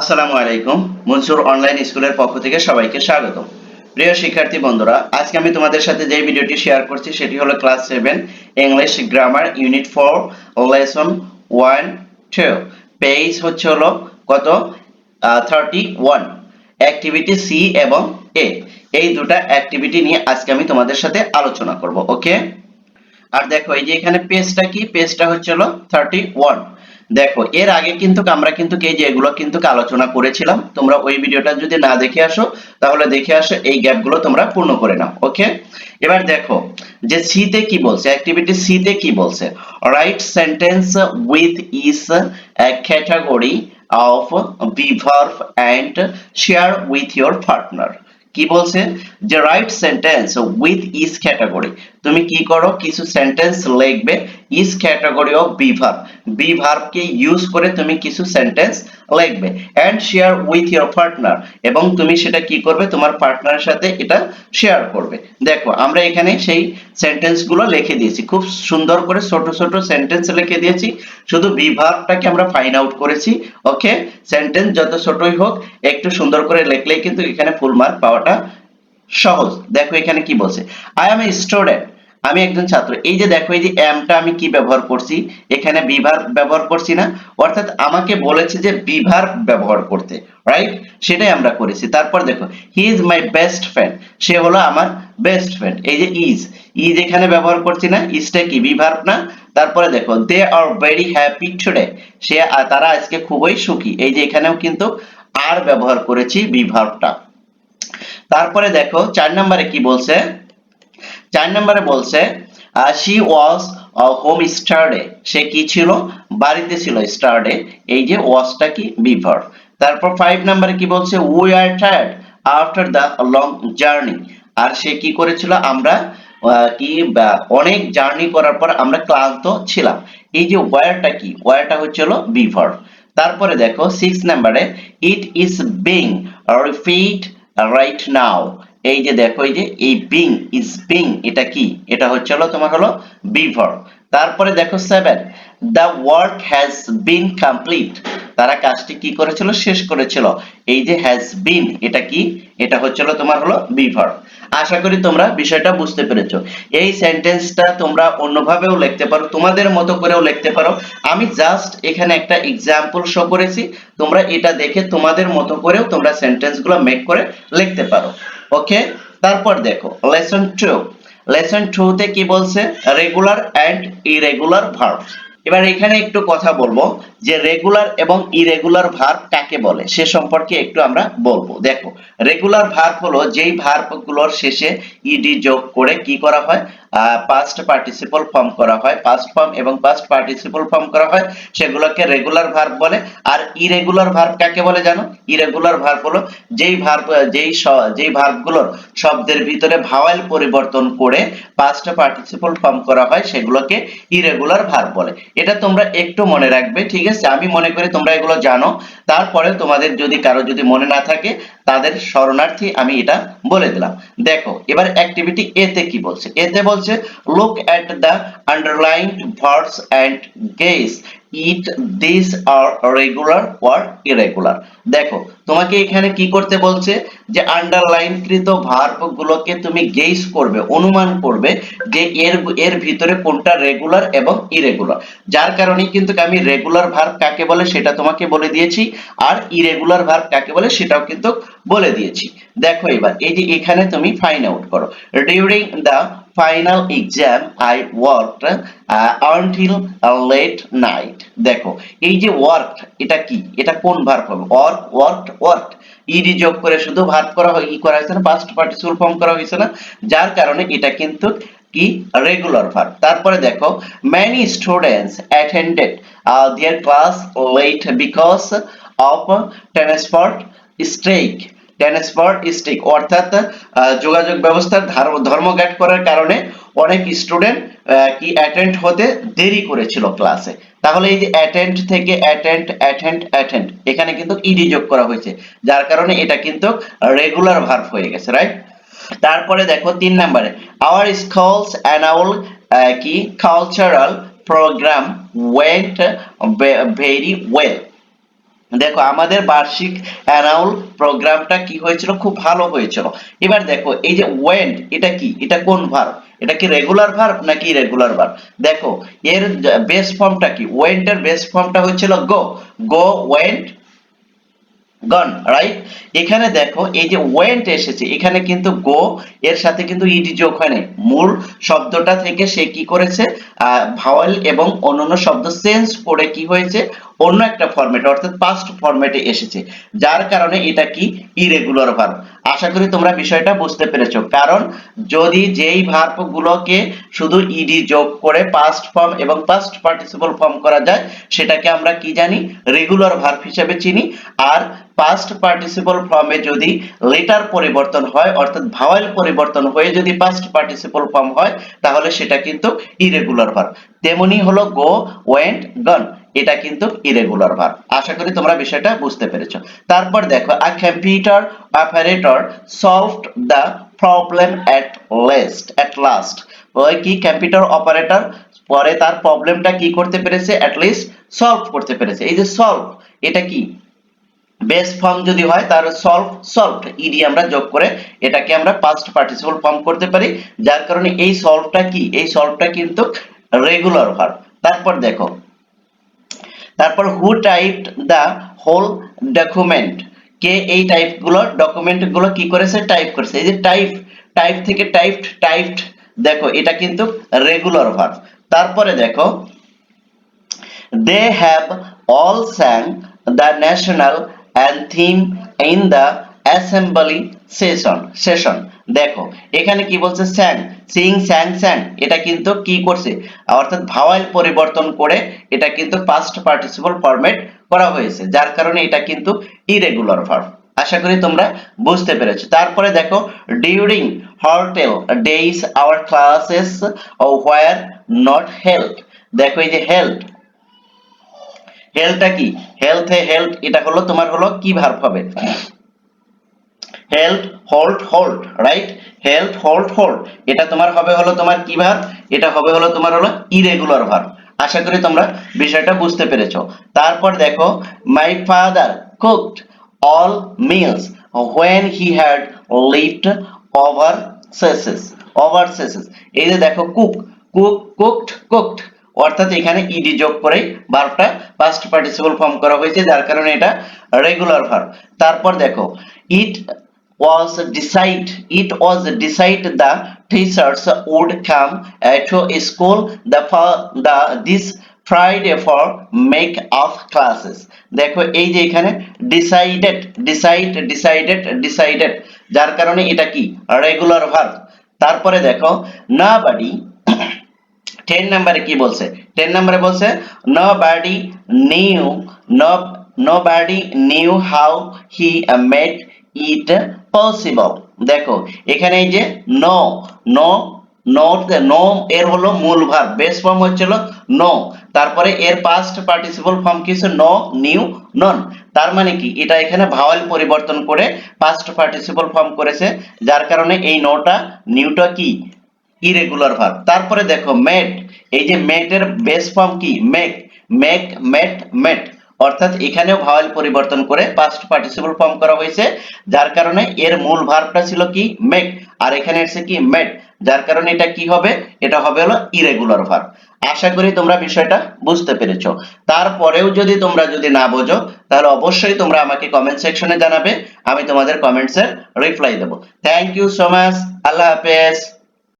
আসসালামু আলাইকুম, মনসুর অনলাইন স্কুলের পক্ষ থেকে সবাইকে স্বাগত প্রিয় শিক্ষার্থী বন্ধুরা, আজকে আমি তোমাদের সাথে যে ভিডিওটি শেয়ার করছি সেটি হলো class seven English grammar unit four lesson one two page হচ্ছে হলো কত? থার্টি ওয়ান অ্যাক্টিভিটি সি এবং এ এই দুটা অ্যাক্টিভিটি নিয়ে আজকে আমি তোমাদের সাথে আলোচনা করব ওকে আর দেখো, এই যে এখানে পেজটা কি? পেজটা হচ্ছে হলো থার্টি ওয়ান দেখো, এর আগে কিন্তু আমরা কিন্তু এই যে এগুলো কিন্তু আলোচনা করেছিলাম, তোমরা ওই ভিডিওটা যদি না দেখে আসো, তাহলে দেখে আসো এই গ্যাপগুলো তোমরা পূর্ণ করে নাও, ওকে? এবার দেখো, যে সি তে কি বলছে অ্যাক্টিভিটি সি তে কি বলছে? Write sentence with is category of be verb and share with your partner কি বলছে? যে write sentence with is category তুমি কি করো, কিছু সেন্টেন্স লিখবে is category of be verb be ভার্বকে use করে তুমি কিছু সেন্টেন্স লিখবে and share with your partner এবং তুমি সেটা কি করবে? তোমার পার্টনারের সাথে এটা শেয়ার করবে। দেখো, আমরা এখানে সেই সেন্টেন্সগুলো লিখে দিয়েছি। খুব সুন্দর করে ছোট ছোট সেন্টেন্স লিখে দিয়েছি। শুধু বি ভার্বটাকে আমরা ফাইন্ড আউট করেছি ওকে সেন্টেন্স যত ছোটই হোক, একটু সুন্দর করে লিখলেই কিন্তু এখানে ফুল মার্ক পাওয়াটা সহজ। দেখো এখানে কি বলছে আই এম এ স্টুডেন্ট আমি একজন ছাত্র। এই যে দেখো, এই যে এমটা আমি কি ব্যবহার করছি? এখানে বিভার ব্যবহার করছি না। অর্থাৎ আমাকে বলেছে যে বিভার ব্যবহার করতে রাইট সেটাই আমরা করেছি। তারপর দেখো he is my best friend সে হলো আমার বেস্ট ফ্রেন্ড এই যে ইজ ইজ এখানে ব্যবহার করছি না। ইজটা কি বিভার্ব না? তারপরে দেখো they are very happy today সে তারা আজকে খুবই সুখী। এই যে এখানেও কিন্তু আর ব্যবহার করেছি বিভারটা। তারপরে দেখো, চার নম্বরে কি বলছে? চার নম্বরে বলছে শি ওয়াজ হোম স্টারডে সে কি ছিল? বাড়িতে ছিল স্টারডে এই যে ওয়াজটা কি? বিভার তারপর ফাইভ নম্বরে কি বলছে? We are tired after the long journey আর সে কি করেছিল? আমরা কি অনেক জার্নি করার পর আমরা ক্লান্ত ছিলাম। এই যে ওয়ারটা কি? ওয়ারটা হচ্ছিল বিভার তারপরে দেখো সিক্স নাম্বারে it is being repeat right now এই যে দেখো, এই যে, এই বিং ইজ বিং এটা কি? এটা হচ্ছে হলো, তোমার হলো বিভার তারপরে দেখো seven the work has been complete তারা কাজটি কি করেছিল? শেষ করেছিল। এই যে হ্যাজ বিন এটা কি? এটা হচ্ছিল তোমার হলো বিভার আশা করি তোমরা বিষয়টা বুঝতে পেরেছ। এই সেন্টেন্সটা তোমরা অন্যভাবেও লিখতে পারো, তোমাদের মতো করেও লিখতে পারো। আমি জাস্ট এখানে একটা এক্সাম্পল শো করেছি। তোমরা এটা দেখে তোমাদের মতো করেও তোমরা সেন্টেন্সগুলো মেক করে লিখতে পারো। ওকে তারপর দেখো লেসন টু লেসন টু তে কি বলছে? রেগুলার অ্যান্ড ইরেগুলার ভার্বস এবার এখানে একটু কথা বলব। যে রেগুলার এবং ইরেগুলার ভার্ব কাকে বলে, সে সম্পর্কে একটু আমরা বলব। দেখো রেগুলার ভার্ব হলো যেই ভার্বগুলোর শেষে ইডি যোগ করে কি করা হয়? পাস্ট পার্টিসিপল ফর্ম করা হয়। পাস্ট ফর্ম এবং পাস্ট পার্টিসিপল ফর্ম করা হয়, সেগুলোকে রেগুলার ভার্ব বলে। আর ইরেগুলার ভার্ব কাকে বলে জানো? ইরেগুলার ভার্ব হলো যেই ভার্ব যেই যেই ভার্বগুলোর শব্দের ভিতরে ভাওয়েল পরিবর্তন করে পাস্ট পার্টিসিপল ফর্ম করা হয়, সেগুলোকে ইরেগুলার ভার্ব বলে। এটা তোমরা একটু মনে রাখবে, ঠিক আছে? আমি মনে করি তোমরা এগুলো জানো। তারপরে তোমাদের যদি কারও যদি মনে না থাকে, তাদের শরণার্থী আমি এটা বলে দিলাম। দেখো, এবার অ্যাক্টিভিটি এতে কি বলছে? এতে বলছে look at the underline verbs and guess it this are regular or irregular দেখো, তোমাকে এখানে কি করতে বলছে? যে আন্ডারলাইন কৃত ভার্ব গুলোকে তুমি গেস করবে, অনুমান করবে যে এর এর ভিতরে কোনটা রেগুলার এবং ইরেগুলার যার কারণে কিন্তু আমি রেগুলার ভার্ব কাকে বলে সেটা তোমাকে বলে দিয়েছি, আর ইরেগুলার ভার্ব কাকে বলে সেটাও কিন্তু বলে দিয়েছি। দেখো এবার, এই যে এখানে তুমি ফাইন্ড আউট করো। During the final exam I worked until late night দেখো এই যে ওয়ার্ক এটা কি? এটা কোন ভার্ব হবে ওয়ার্ক ওয়ার্কড ওয়ার্কড ইডি যোগ করে শুধু ভার্ব করা হয় কি করা হয়েছে না পাস্ট পার্টিসিপল ফর্ম করা হয়েছে না যার কারণে এটা কিন্তু কি? রেগুলার ভার্ব তারপরে দেখো many students attended uh, their class late because of transport strike. Transport strike অর্থাৎ যোগাযোগ ব্যবস্থার ধর্মঘাট করার কারণে অনেক স্টুডেন্ট কি অ্যাটেন্ড হতে দেরি করেছিল ক্লাসে তাহলে এই যে অ্যাটেন্ড থেকে অ্যাটেন্ড অ্যাটেন্ড অ্যাটেন্ড এখানে কিন্তু ইডি যোগ করা হয়েছে। যার কারণে এটা কিন্তু রেগুলার ভার্ব হয়ে গেছে রাইট তারপরে দেখো তিন নম্বরে আওয়ার স্কুলস অ্যানুয়াল কি cultural programme went very well দেখো, আমাদের বার্ষিক অ্যানাউল প্রোগ্রামটা কি হয়েছিল? খুব ভালো হয়েছিল। এবার দেখো, এই যে ওয়েন্ট এটা কি? এটা কোন ভার এটা কি রেগুলার ভার্ব নাকি রেগুলার ভার দেখো, এর বেস ফর্মটা কি? ওয়েন্টের বেস ফর্মটা হচ্ছিল go go went gone right এখানে দেখো, এই যে ওয়েন্ট এসেছে, এখানে কিন্তু গো এর সাথে কিন্তু ইডি যোগ হয় নাই। মূল শব্দটা থেকে সে কি করেছে? ভাওয়েল এবং অন্যান্য শব্দ চেঞ্জ করে কি হয়েছে? অন্য একটা ফরম্যাটে অর্থাৎ পাস্ট ফরম্যাটে এসেছে। যার কারণে এটা কি? ইরেগুলার ভার্ব আশা করি তোমরা বিষয়টা বুঝতে পেরেছ। কারণ যদি যেই ভার্ব গুলোকে শুধু ইডি যোগ করে পাস্ট ফর্ম এবং পাস্ট পার্টিসিপল ফর্ম করা যায়, সেটাকে আমরা কি জানি? রেগুলার ভার্ব হিসেবে চিনি। আর পাস্ট পার্টিসিপল ফর্মে যদি লেটার পরিবর্তন হয়, অর্থাৎ ভাওয়েল পরিবর্তন হয়ে যদি পাস্ট পার্টিসিপল ফর্ম হয়, তাহলে সেটা কিন্তু ইরেগুলার ভার্ব তেমনি হলো গো ওয়েন্ট গন এটা কিন্তু ইরেগুলার ভার্ব আশা করি তোমরা বিষয়টা বুঝতে পেরেছ। তারপর দেখো a computer operator solved the problem at last at last ওই কি কম্পিউটার অপারেটর পরে তার প্রবলেমটা কি করতে পেরেছে? এট লিস্ট সলভ করতে পেরেছে। এই যে সলভ এটা কি? বেস ফর্ম যদি হয়, তার সলভ সলভড ইডি আমরা যোগ করে এটাকে আমরা পাস্ট পার্টিসিপল ফর্ম করতে পারি। যার কারণে এই সলভটা কি? এই সলভটা কিন্তু রেগুলার ভার্ব তারপর দেখো। তারপর who typed the whole document কে এই টাইপগুলো ডকুমেন্টগুলো কি করেছে? টাইপ করেছে। এই যে টাইপ টাইপ থেকে টাইপড টাইপড দেখো, এটা কিন্তু রেগুলার ভার্ব তারপরে দেখো। They have all sang the national anthem in the assembly session session. দেখো, এখানে কি বলছে স্যাং, সিং, স্যাং স্যাং, এটা কিন্তু কি করছে? অর্থাৎ ভাওয়াল পরিবর্তন করে এটা কিন্তু পাস্ট পার্টিসিপল ফরম্যাট করা হয়েছে, যার কারণে এটা কিন্তু ইরেগুলার ভার্ব আশা করি তোমরা বুঝতে পেরেছ। তারপরে দেখো during hartal days our classes were not held দেখো এই যে হেল্প হেলথটা কি? হেলথ হেল্প এটা হলো তোমার হলো কি ভার্ব হবে? Held hold hold right held hold hold এটা তোমার হবে হলো তোমার কি ভার্ব এটা হবে হলো তোমার হলো ইরেগুলার ভার্ব আশা করি তোমরা বিষয়টা বুঝতে পেরেছ। তারপর দেখো my father cooked all meals when he had lived overseas over cesses এই যে দেখো কুক কুক কুকড কুকড অর্থাৎ এখানে ইডি যোগ করে ভার্বটা পাস্ট পার্টিসিপল ফর্ম করা হয়েছে যার কারণে এটা রেগুলার ভার্ব তারপর দেখো it was decide it was decide the teachers would come uh, to school the the this Friday for make of classes দেখো এই যে এখানে decided decide decided decided যার কারণে এটা কি রেগুলার ভার্ব তারপরে দেখো nobody টেন নাম্বারে কি বলছে? টেন নাম্বারে বলছে nobody knew no nobody knew how he made it possible দেখো, এখানে এই যে নো নো নো নো এর হলো মূল ভার্ব বেস ফর্ম হচ্ছিল নো তারপরে এর পাস্ট পার্টিসিপল ফর্ম কি হচ্ছে? নো নিউ নন তার মানে কি? এটা এখানে ভাওয়াল পরিবর্তন করে পাস্ট পার্টিসিপল ফর্ম করেছে, যার কারণে এই নোটা নিউটা কি? ইরেগুলার ভার্ব তারপরে দেখো মেট এই যে মেটের বেস ফর্ম কি? মেক মেক মেট মেট অর্থাৎ এখানেও ভাওয়াল পরিবর্তন করে পাস্ট পার্টিসিপল ফর্ম করা হয়েছে, যার কারণে এর মূল ভার্বটা ছিল কি? মেক আর এখানে এসে কি? মেট যার কারণে এটা কি হবে? এটা হবে হলো ইরেগুলার ভার্ব আশা করি তোমরা বিষয়টা বুঝতে পেরেছ। তারপরেও যদি তোমরা যদি না বোঝো, তাহলে অবশ্যই তোমরা আমাকে কমেন্ট সেকশনে জানাবে, আমি তোমাদের কমেন্টসের রিপ্লাই দেবো। থ্যাংক ইউ সো মাচ আল্লাহ হাফেজ।